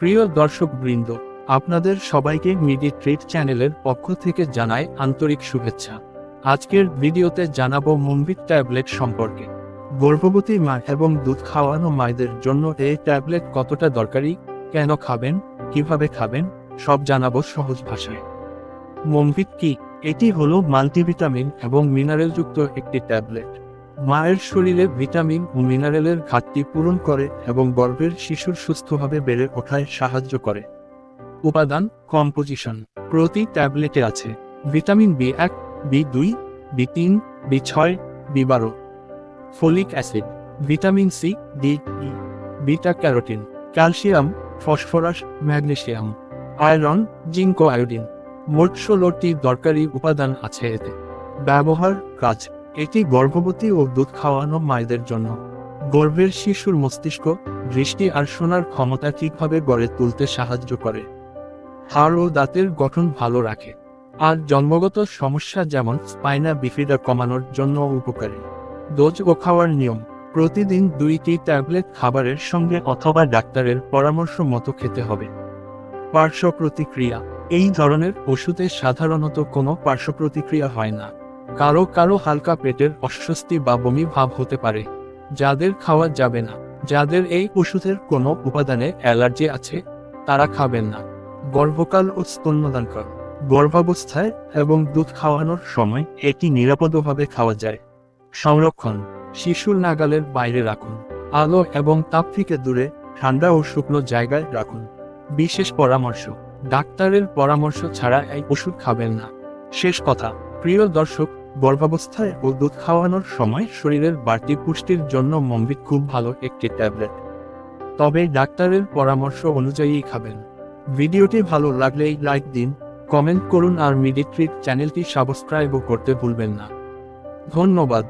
প্রিয় দর্শক বৃন্দ, আপনাদের সবাইকে মিডি ট্রিট চ্যানেলের পক্ষ থেকে জানাই আন্তরিক শুভেচ্ছা। আজকের ভিডিওতে জানাব মুম্বিট ট্যাবলেট সম্পর্কে। গর্ভবতী মা এবং দুধ খাওয়ানো মায়েদের জন্য এই ট্যাবলেট কতটা দরকারি, কেন খাবেন, কীভাবে খাবেন, সব জানাব সহজ ভাষায়। মম্বিট কি, এটি হলো মাল্টিভিটামিন এবং মিনারেলযুক্ত একটি ট্যাবলেট। মায়ের শরীরে ভিটামিন ও মিনারেলের ঘাটতি পূরণ করে এবং গর্ভের শিশুর সুস্থভাবে বেড়ে ওঠায় সাহায্য করে। উপাদান কম্পোজিশন প্রতি ট্যাবলেটে আছে ভিটামিন বি এক, বি দুই, বি তিন, বি ছয়, বি বারো। Folic acid, vitamin C, D, E, beta carotene, calcium, phosphorus, magnesium, iron, zinc iodine. মোট ষোলোটি দরকারি উপাদান আছে এতে। ব্যবহার কাজ এটি গর্ভবতী ও দুধ খাওয়ানো মায়েদের জন্য। গর্ভের শিশুর মস্তিষ্ক, দৃষ্টি আর শোনার ক্ষমতা ঠিকভাবে গড়ে তুলতে সাহায্য করে। হাড় ও দাঁতের গঠন ভালো রাখে। আর জন্মগত সমস্যা যেমন স্পাইনা বিফিডা কমানোর জন্য উপকারী। ডোজ ও খাওয়ার নিয়ম, প্রতিদিন দুইটি ট্যাবলেট খাবারের সঙ্গে অথবা ডাক্তারের পরামর্শ মতো খেতে হবে। পার্শ্ব প্রতিক্রিয়া, এই ধরনের ওষুধে সাধারণত কোনো পার্শ্ব প্রতিক্রিয়া হয় না। কারও কারও হালকা পেটের অস্বস্তি বা বমি ভাব হতে পারে। যাদের খাওয়া যাবে না, যাদের এই ওষুধের কোনো উপাদানে অ্যালার্জি আছে, তারা খাবেন না। গর্ভকাল ও স্তন্যদানকাল। গর্ভাবস্থায় এবং দুধ খাওয়ানোর সময় এটি নিরাপদভাবে খাওয়া যায়। সংরক্ষণ। শিশুর নাগালের বাইরে রাখুন। আলো এবং তাপ থেকে দূরে, ঠান্ডা ও শুকনো জায়গায় রাখুন। বিশেষ পরামর্শ। ডাক্তারের পরামর্শ ছাড়া এই ওষুধ খাবেন না। শেষ কথা। প্রিয় দর্শক গর্ভাবস্থায় ও দুধ খাওয়ানোর সময় শরীরের বাড়তি পুষ্টির জন্য মম্বিক খুব ভালো একটি ট্যাবলেট। তবে ডাক্তারের পরামর্শ অনুযায়ী খাবেন। ভিডিওটি ভালো লাগলেই লাইক দিন, কমেন্ট করুন আর মিডিট্রিট চ্যানেলটি সাবস্ক্রাইবও করতে ভুলবেন না। ধন্যবাদ।